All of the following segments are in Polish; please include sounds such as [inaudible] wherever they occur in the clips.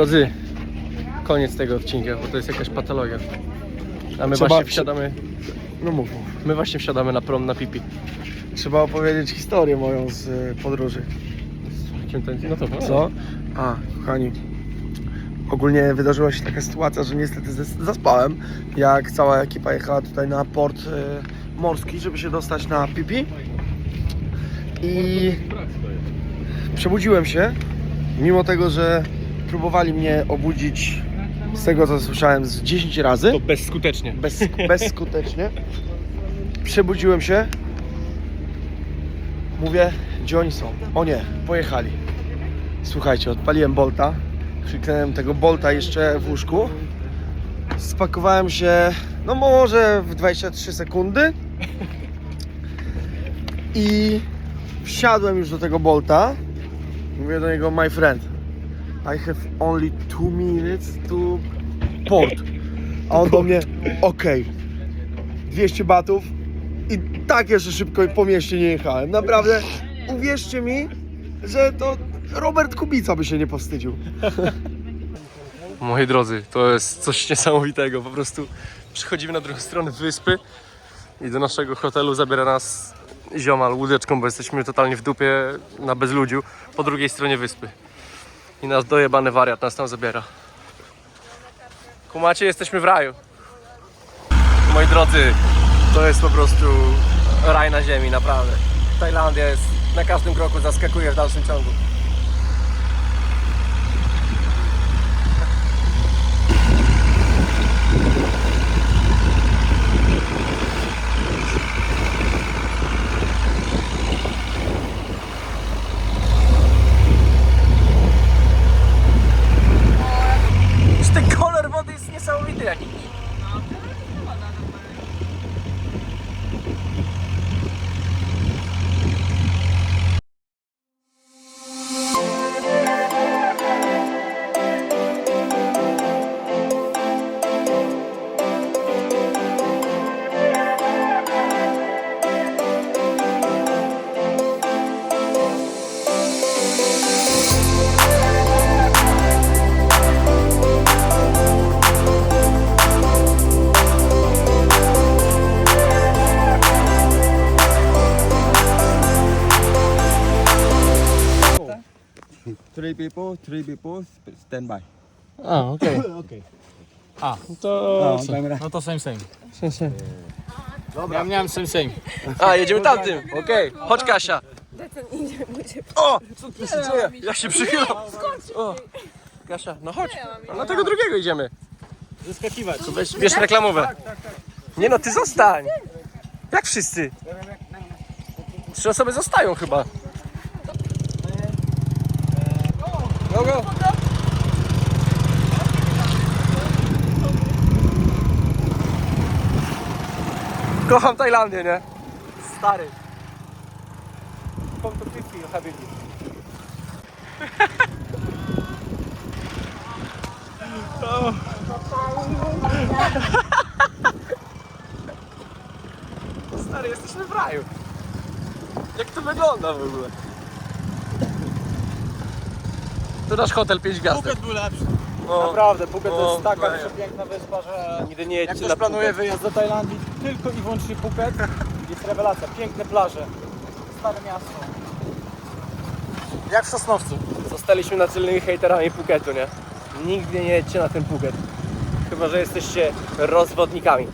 drodzy, koniec tego odcinka, bo to jest jakaś patologia. A my Trzeba- właśnie wsiadamy, No mów. mów. my właśnie wsiadamy na prom na pipi. Trzeba opowiedzieć historię moją z y, podróży. Kim ten- No to Co? A, kochani. Ogólnie wydarzyła się taka sytuacja, że niestety zas- zaspałem, jak cała ekipa jechała tutaj na port y, morski, żeby się dostać na Pipi. I przebudziłem się, mimo tego, że próbowali mnie obudzić z tego, co słyszałem, z 10 razy. To bezskutecznie. bez, bezskutecznie. Przebudziłem się. Mówię, gdzie oni są? O nie, pojechali. Słuchajcie, odpaliłem Bolta. Kliknąłem tego Bolta jeszcze w łóżku. Spakowałem się, no może w 23 sekundy. I wsiadłem już do tego Bolta. Mówię do niego, my friend, I have only two minutes to port. A on do mnie, okej, 200 batów i tak jeszcze szybko po mieście nie jechałem. Naprawdę, uwierzcie mi, że to Robert Kubica by się nie powstydził. [laughs] Moi drodzy, to jest coś niesamowitego. Po prostu przychodzimy na drugą stronę wyspy i do naszego hotelu zabiera nas ziomal łódeczką, bo jesteśmy totalnie w dupie na bezludziu po drugiej stronie wyspy. I nas dojebany wariat nas tam zabiera. Kumacie, jesteśmy w raju. Moi drodzy, to jest po prostu raj na ziemi, naprawdę. Tajlandia jest na każdym kroku zaskakuje w dalszym ciągu. Three people, three people, stand by. A, okej. [coughs] Okej. To... No, kamera. No to same same. Ja miałem same same. A, jedziemy tamtym. Okej, chodź Kasia. O, co tu się dzieje? Ja się przychylam. O, Kasia, no chodź. No, na tego drugiego idziemy. Zeskakiwać. Tu weź, bierz reklamowe. Nie no, ty zostań. Jak wszyscy? Trzy osoby zostają chyba. Go, go. Kocham Tajlandię, nie? Stary. Come to Fifi, habibi. Stary, jesteśmy w raju. Jak to wygląda w ogóle? To nasz hotel 5 gwiazdek. Phuket był lepszy. No, Naprawdę, Phuket to No, jest taka no, przepiękna wyspa, że nigdy nie jak jedźcie ktoś na planuje Phuket. wyjazd do Tajlandii, tylko i wyłącznie Phuket, jest rewelacja. Piękne plaże, stare miasto. Jak w Sosnowcu. Zostaliśmy naczelnymi hejterami Phuketu, nie? Nigdy nie jedźcie na ten Phuket. Chyba, że jesteście rozwodnikami.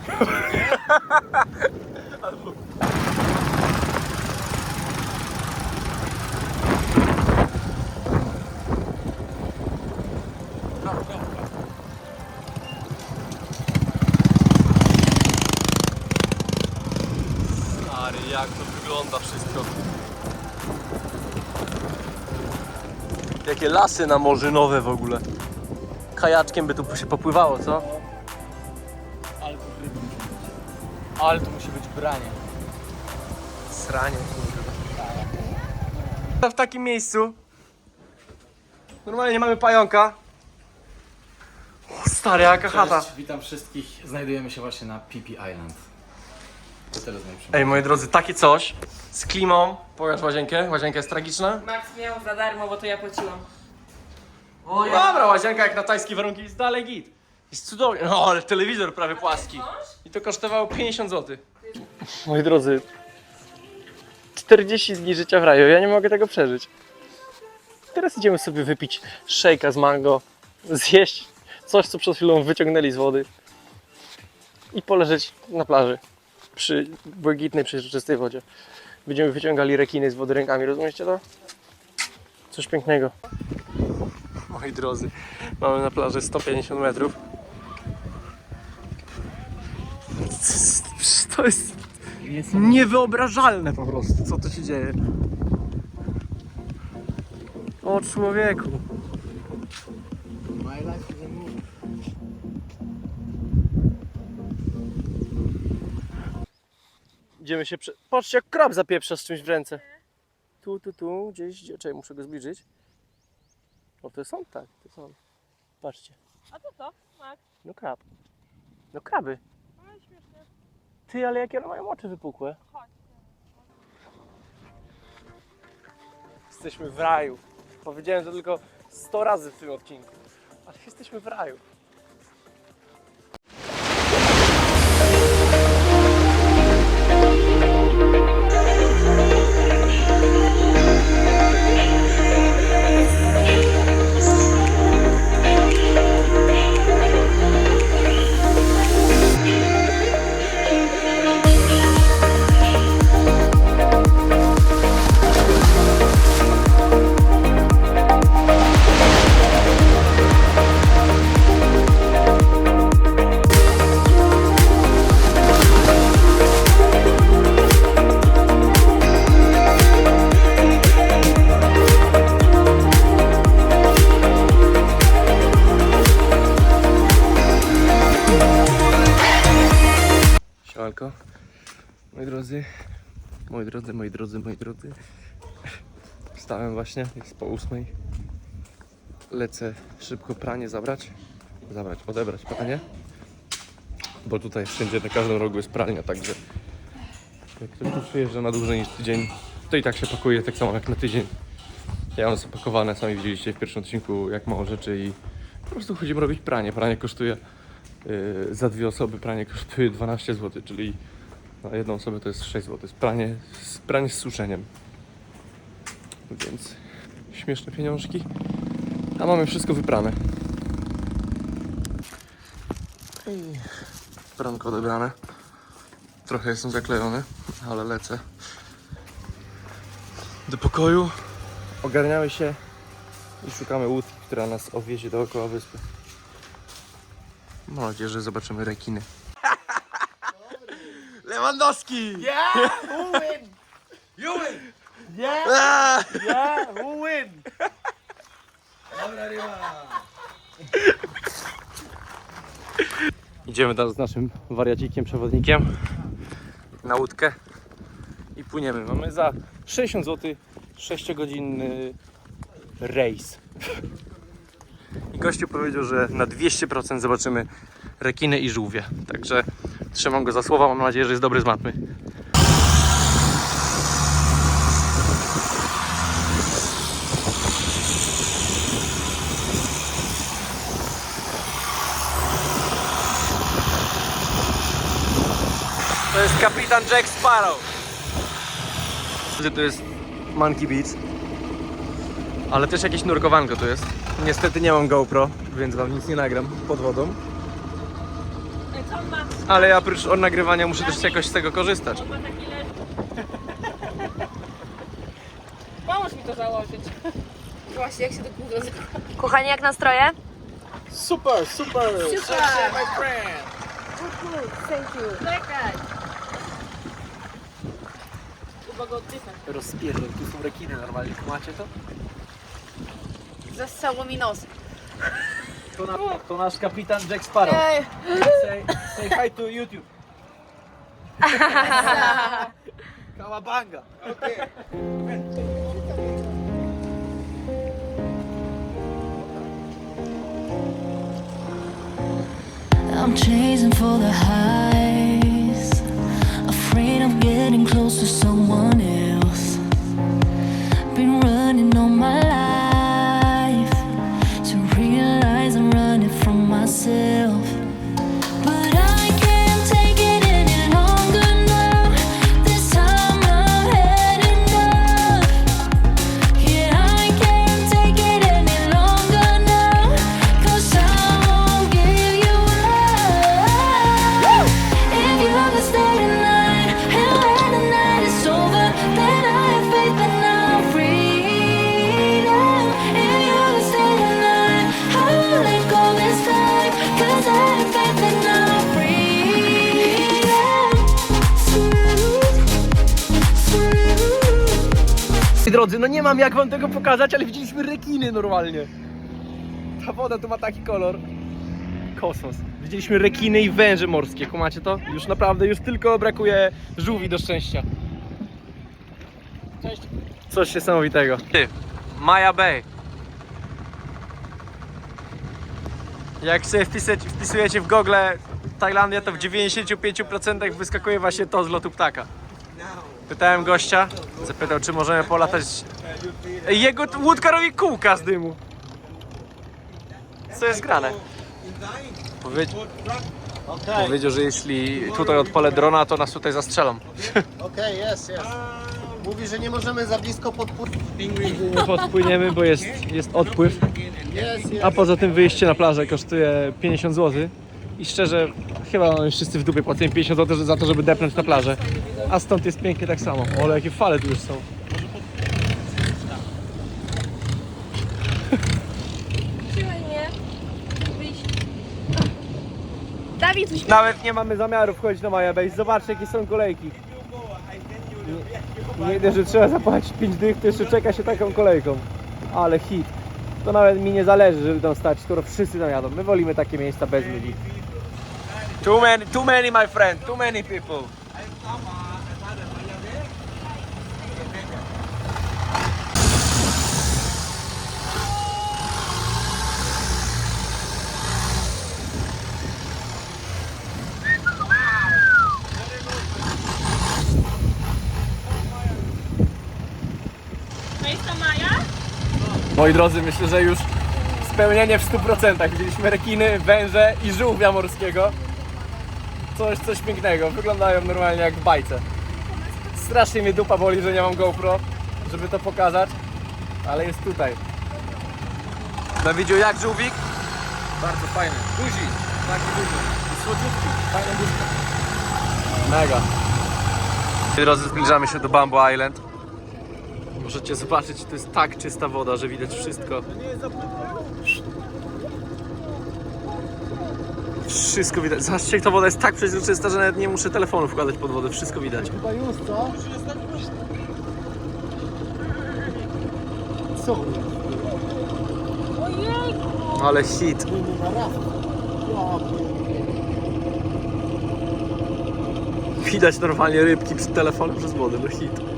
Stary, [laughs] [laughs] jak to wygląda wszystko. Jakie lasy namorzynowe w ogóle. Kajaczkiem by tu się popływało, co? Ale tu ryby musi być. Ale tu musi być branie. Sranie, kurde. W takim miejscu normalnie mamy pająka. O, stary, jaka chata. Cześć, witam wszystkich. Znajdujemy się właśnie na Phi Island. Hotelu z najlepszym. Ej, moi drodzy, takie coś z klimą. Pokaż łazienkę. Łazienka jest tragiczna. Max miał za darmo, bo to ja płaciłam. Dobra, łazienka jak na tajskie warunki jest dalej git. Jest cudownie. No, ale telewizor prawie płaski. I to kosztowało 50 zł. Moi drodzy, 40 dni życia w raju, ja nie mogę tego przeżyć. Teraz idziemy sobie wypić szejka z mango, zjeść coś, co przed chwilą wyciągnęli z wody i poleżeć na plaży przy błękitnej, przeźroczystej wodzie. Będziemy wyciągali rekiny z wody rękami, rozumiecie to? Coś pięknego. Moi drodzy, mamy na plaży 150 metrów. To jest niewyobrażalne po prostu, co tu się dzieje. O człowieku. Idziemy się prze... Patrzcie jak krab zapieprza z czymś w ręce. Tu, tu, tu, gdzieś, gdzie... Czekaj, muszę go zbliżyć. O, to są? Tak, to są. Patrzcie. A co to? Mak? No krab. No kraby. Ale śmiesznie. Ty, ale jakie one mają oczy wypukłe. Chodź. Jesteśmy w raju. Powiedziałem to tylko 100 razy w tym odcinku. Ale jesteśmy w raju. Moi drodzy, moi drodzy, moi drodzy. Wstałem właśnie, jest po ósmej. Lecę szybko pranie zabrać. Zabrać, odebrać pranie. Bo tutaj wszędzie na każdym rogu jest pralnia, także jak ktoś tu przyjeżdża na dłużej niż tydzień, to i tak się pakuje tak samo jak na tydzień. Ja mam zapakowane, sami widzieliście w pierwszym odcinku jak mało rzeczy i po prostu chodzimy robić pranie. Pranie kosztuje Yy, za dwie osoby pranie kosztuje 12 zł, czyli na jedną osobę to jest 6 zł. Jest pranie, pranie z suszeniem. Więc śmieszne pieniążki. A mamy wszystko wyprane. I pranko odebrane. Trochę jestem zaklejony, ale lecę. Do pokoju. Ogarniamy się i szukamy łódki, która nas odwiezie dookoła wyspy. Mam nadzieję, że zobaczymy rekiny. Lewandowski! Yeah! [laughs] Who win? You win! Yeah! Ah! Yeah! Who win? Idziemy teraz z naszym wariacikiem, przewodnikiem na łódkę i płyniemy. Mamy za 60 zł 6-godzinny rejs. I gościu powiedział, że na 200% zobaczymy rekiny i żółwie. Także trzymam go za słowa, mam nadzieję, że jest dobry z matmy. To jest kapitan Jack Sparrow. To jest Monkey Beach. Ale też jakieś nurkowanko tu jest. Niestety nie mam GoPro, więc wam nic nie nagram pod wodą. Ale ja oprócz od nagrywania muszę też jakoś z tego korzystać. Pomóż mi to założyć. Właśnie, jak się do Google Kochani, jak nastroje? Super, super! Super! my friend! Thank you. Czekaj. Chyba go oddychać. Rozpierdol, tu są rekiny normalnie, macie to? Zastało mi nos. To, na, to nasz kapitan Jack Sparrow. Ej, Say, say hi to YouTube. [laughs] Kałabanga! I'm chasing for the highs, afraid of getting close to someone drodzy, no nie mam jak wam tego pokazać, ale widzieliśmy rekiny normalnie. Ta woda tu ma taki kolor. Kosmos. Widzieliśmy rekiny i węże morskie, kumacie to? Już naprawdę, już tylko brakuje żółwi do szczęścia. Cześć. Coś niesamowitego. Ty, Maya Bay. Jak sobie wpisać, wpisujecie w Google Tajlandia, to w 95% wyskakuje właśnie to z lotu ptaka. Pytałem gościa, zapytał, czy możemy polatać. Ej, Jego t- łódka robi kółka z dymu. Co jest grane? Powiedz... Powiedział, że jeśli tutaj odpalę drona, to nas tutaj zastrzelą. [laughs] Okej, jest, jest. Mówi, że nie możemy za blisko podpłynąć. Nie podpłyniemy, bo jest, jest odpływ. Jest, jest. A poza tym wyjście na plażę kosztuje 50 zł. I szczerze, chyba mamy wszyscy w dupie płacimy 50 zł za to, żeby depnąć na plażę. A stąd jest pięknie tak samo. O, ale jakie fale tu już są. Trzymaj mnie. Wyjść. Dawid, coś Nawet nie mamy zamiaru wchodzić na Maja Base. Zobaczcie, jakie są kolejki. Nie, dość, że trzeba zapłacić 5 dych, to jeszcze czeka się taką kolejką. Ale hit. To nawet mi nie zależy, żeby tam stać, skoro wszyscy tam jadą. My wolimy takie miejsca bez ludzi. Too many, too many my friend, too many people. To jest ta Maja? Moi drodzy, myślę, że już spełnienie w 100%. Widzieliśmy rekiny, węże i żółwia morskiego. Coś, coś pięknego. Wyglądają normalnie jak w bajce. Strasznie mnie dupa boli, że nie mam GoPro, żeby to pokazać, ale jest tutaj. Dawidziu, jak żółwik? Bardzo fajny. Duzi. Taki duży. I słodziutki. Fajne duszko. Mega. Drodzy, zbliżamy się do Bamboo Island. Możecie zobaczyć, to jest tak czysta woda, że widać wszystko. Wszystko widać. Zobaczcie, jak ta woda jest tak przeźroczysta, że nawet nie muszę telefonu wkładać pod wodę. Wszystko widać. Chyba już, co? Co? Ale hit. Widać normalnie rybki przed telefonem przez wodę. No hit.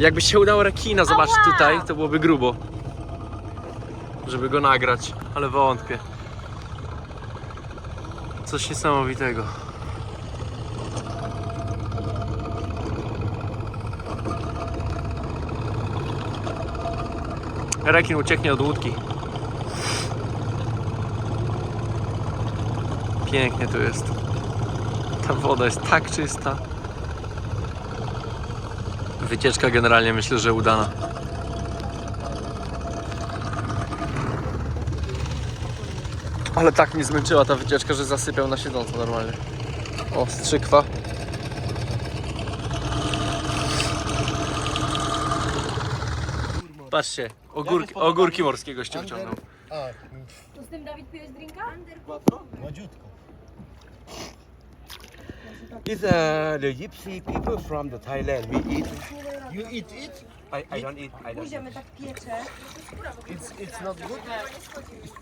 Jakby się udało rekina zobaczyć tutaj, to byłoby grubo. Żeby go nagrać, ale wątpię. Coś niesamowitego. Rekin ucieknie od łódki. Pięknie tu jest. Ta woda jest tak czysta. Wycieczka generalnie myślę, że udana. Ale tak mnie zmęczyła ta wycieczka, że zasypiał na siedząco normalnie. O, strzykwa. Patrzcie, ogórki, ogórki morskiego ściągnął. A, Z tym Dawid pijesz drinka? młodziutko. It's uh, the gypsy people from the Thailand. We eat. You eat it? I, I don't eat. I don't. Pójdziemy tak piecze. It's, it's not good?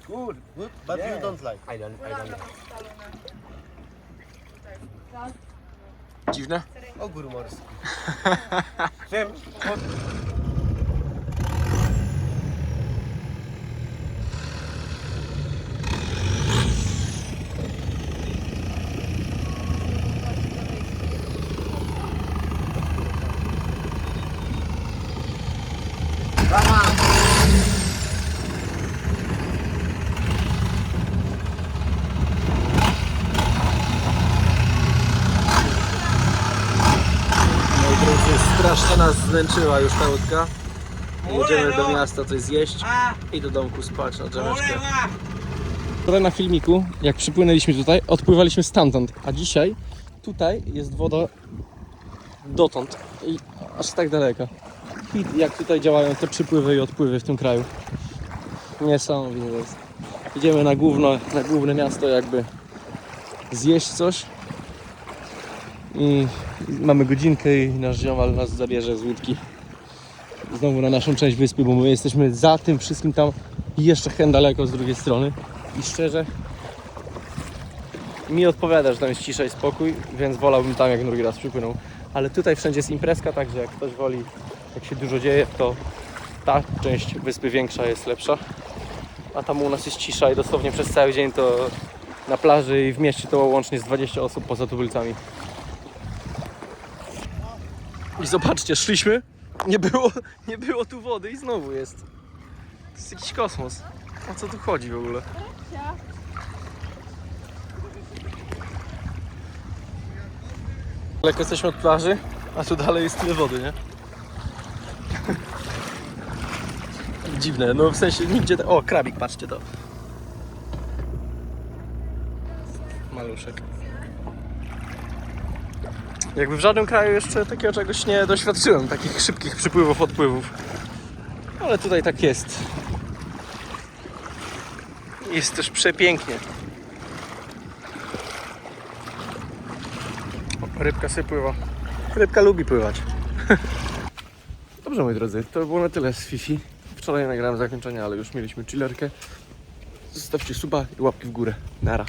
Good. Good? But Yeah. you don't like? I don't. I don't. Dziwne? Ogór morski. Same. [laughs] Moi drodzy, strasznie nas zmęczyła już ta łódka. Jedziemy do miasta coś zjeść i do domku spać na drzemeczkę. Wczoraj na filmiku, jak przypłynęliśmy tutaj, odpływaliśmy stamtąd, a dzisiaj tutaj jest woda dotąd i aż tak daleko. I jak tutaj działają te przypływy i odpływy w tym kraju. Niesamowite jest. Idziemy na, główno, na główne miasto jakby zjeść coś I mamy godzinkę i nasz ziomal nas zabierze z łódki znowu na naszą część wyspy, bo my jesteśmy za tym wszystkim tam jeszcze hen daleko z drugiej strony. I szczerze mi odpowiada, że tam jest cisza i spokój, więc wolałbym tam jak drugi raz przypłynął. Ale tutaj wszędzie jest imprezka, także jak ktoś woli, jak się dużo dzieje, to ta część wyspy większa jest lepsza. A tam u nas jest cisza i dosłownie przez cały dzień to na plaży i w mieście to łącznie z 20 osób poza tubylcami. I zobaczcie, szliśmy, nie było, nie było tu wody i znowu jest. To jest jakiś kosmos. O co tu chodzi w ogóle? Lekko jesteśmy od plaży, a tu dalej jest tyle wody, nie? [laughs] Dziwne, no w sensie nigdzie... O, krabik, patrzcie to. Maluszek. Jakby w żadnym kraju jeszcze takiego czegoś nie doświadczyłem, takich szybkich przypływów, odpływów. Ale tutaj tak jest. Jest też przepięknie. O, Rybka sobie pływa. Rybka lubi pływać. [laughs] Dobrze moi drodzy, to było na tyle z Fifi. Wczoraj nagrałem zakończenie, ale już mieliśmy chillerkę. Zostawcie suba i łapki w górę. Nara.